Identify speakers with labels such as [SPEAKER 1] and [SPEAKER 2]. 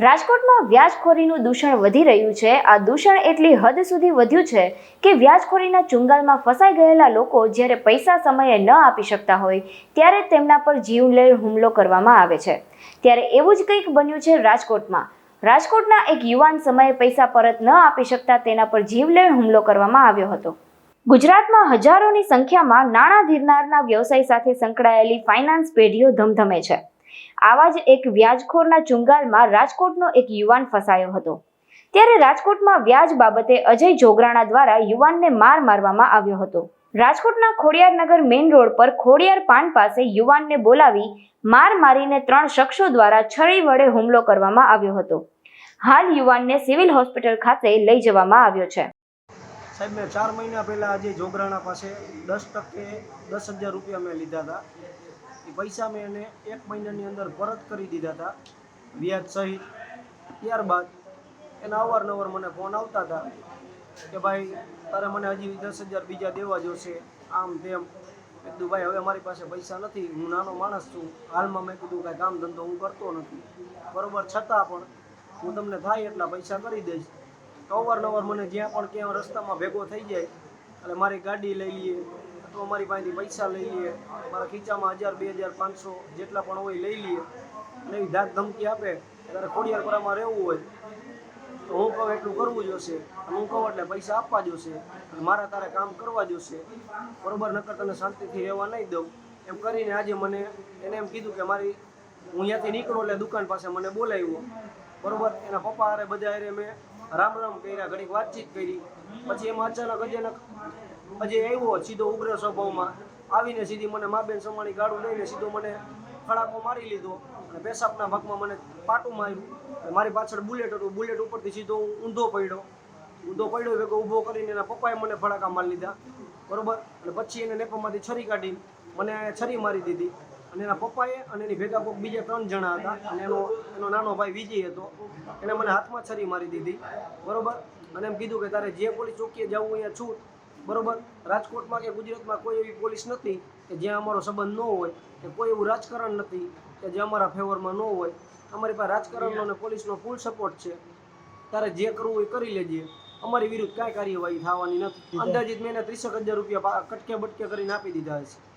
[SPEAKER 1] રાજકોટમાં વ્યાજખોરીનું દૂષણ વધી રહ્યું છે. આ દૂષણ એટલી હદ સુધી વધ્યું છે કે વ્યાજખોરીના ચુંગાલમાં ફસાઈ ગયેલા લોકો જ્યારે પૈસા સમયે ન આપી શકતા હોય, ત્યારે તેમના પર જીવલેણ હુમલો કરવામાં આવે છે. ત્યારે એવું જ કંઈક બન્યું છે રાજકોટમાં. રાજકોટના એક યુવાન સમયે પૈસા પરત ન આપી શકતા તેના પર જીવલેણ હુમલો કરવામાં આવ્યો હતો. ગુજરાતમાં હજારોની સંખ્યામાં નાણાં ધીરનારના વ્યવસાય સાથે સંકળાયેલી ફાઇનાન્સ પેઢીઓ ધમધમે છે. આવા જ એક વ્યાજખોરના ચુંગાલમાં રાજકોટનો એક યુવાન ફસાયો હતો. ત્યારે રાજકોટમાં વ્યાજ બાબતે અજય જોગરાણા દ્વારા યુવાનને માર મારવામાં આવ્યો હતો. રાજકોટના ખોડિયારનગર મેઇન રોડ પર ખોડિયાર પાન પાસે યુવાનને બોલાવી માર મારીને ત્રણ શખ્સો દ્વારા છરી વડે હુમલો કરવામાં આવ્યો હતો. હાલ યુવાનને સિવિલ હોસ્પિટલ ખાતે લઈ જવામાં આવ્યો છે.
[SPEAKER 2] સાહેબ, મેં ચાર મહિના પહેલાં આજે જોગરાણા પાસે દસ ટકે દસ હજાર રૂપિયા મેં લીધા હતા. પૈસા મેં એને એક મહિનાની અંદર પરત કરી દીધા હતા, વ્યાજ સહિત. ત્યારબાદ એના અવારનવાર મને ફોન આવતા હતા કે ભાઈ, તારે મને હજી દસ હજાર બીજા દેવા જોશે. આમ તેમ. કીધું, ભાઈ, હવે મારી પાસે પૈસા નથી. હું નાનો માણસ છું. હાલમાં મેં કીધું કાંઈ કામ ધંધો હું કરતો નથી. બરોબર, છતાં પણ હું તમને થાય એટલા પૈસા કરી દઈશ. તો અવારનવાર મને જ્યાં પણ ક્યાં રસ્તામાં ભેગો થઈ જાય એટલે મારી ગાડી લઈ લઈએ. અથવા અમારી પાસેથી પૈસા લઈ લઈએ. મારા ખીચામાં હજાર, બે હજાર, પાંચસો જેટલા પણ હોય લઈ લઈએ. અને એવી ધાક ધમકી આપે, ત્યારે ખોડિયારપુરામાં રહેવું હોય. તો હું કહું એટલું કરવું જોશે. અને હું કહું એટલે પૈસા આપવા જોશે. અને મારા તારે કામ કરવા જોશે. બરોબર, નકર તને શાંતિથી રહેવા નહીં દઉં. એમ કરીને આજે મને એને એમ કીધું કે મારી, હું અહીંયાથી નીકળું એટલે દુકાન પાસે મને બોલાવ્યો. બરોબર, એના પપ્પા હારે બધા હારે મેં રામ રામ કર્યા, ઘડીક વાતચીત કરી. પછી એમાં અચાનક અચાનક અજય આવ્યો, સીધો ઉગ્ર સ્વભાવમાં. આવીને સીધી મને મા બેન સમાણી ગાડું લઈને સીધો મને ખડાકો મારી લીધો અને પેશાબના ભાગમાં મને પાટું માર્યું. મારી પાછળ બુલેટ હતું. બુલેટ ઉપરથી સીધો ઊંધો પડ્યો. ઊંધો પડ્યો ભેગો ઊભો કરીને એના પપ્પાએ મને ફડાકા મારી લીધા. બરોબર? અને પછી એને નેપામાંથી છરી કાઢી મને છરી મારી દીધી. અને એના પપ્પાએ અને એની ભેગા કોઈક બીજા ત્રણ જણા હતા. અને એનો એનો નાનો ભાઈ વિજય હતો. એને મને હાથમાં છરી મારી દીધી. બરોબર? અને એમ કીધું કે તારે જે પોલીસ ચોકીએ જવું અહીંયા છૂટ. બરોબર? રાજકોટમાં કે ગુજરાતમાં કોઈ એવી પોલીસ નથી કે જ્યાં અમારો સંબંધ ન હોય કે કોઈ એવું રાજકારણ નથી કે જે અમારા ફેવરમાં ન હોય. અમારી પાસે રાજકારણનો અને પોલીસનો ફૂલ સપોર્ટ છે. તારે જે કરવું એ કરી લેજે. અમારી વિરુદ્ધ કાંઈ કાર્યવાહી થવાની નથી. અંદાજિત મેં ત્રીસેક હજાર રૂપિયા કટકે બટકે કરીને આપી દીધા છે